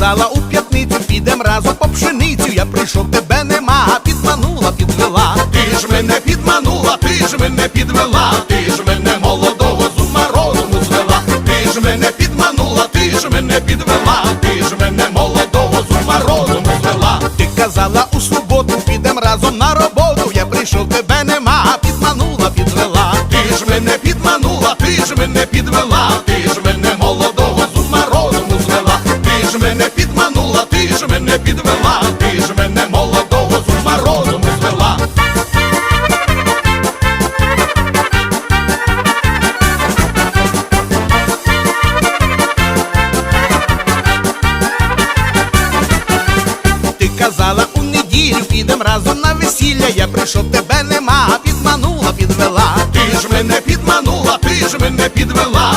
казала у п'ятницю, підем разом по пшеницю. Я прийшов, тебе нема, а підманула, підвела. Ти ж мене підманула, ти ж мене підвела, ти ж мене молодого з ума розуму звела, ти ж мене підманула, ти ж мене підвела, ти ж мене молодого з ума розуму звела. Ти казала у суботу, підем разом на роботу. Я прийшов, тебе нема, а підманула, підвела. Ти ж мене підманула, ти ж мене підвела, ти ж підманула, ти ж мене підвела, ти ж мене молодого з ума звела. Ти казала у неділю, підем разом на весілля. Я прийшов, тебе нема, підманула, підвела. Ти ж мене підманула, ти ж мене підвела,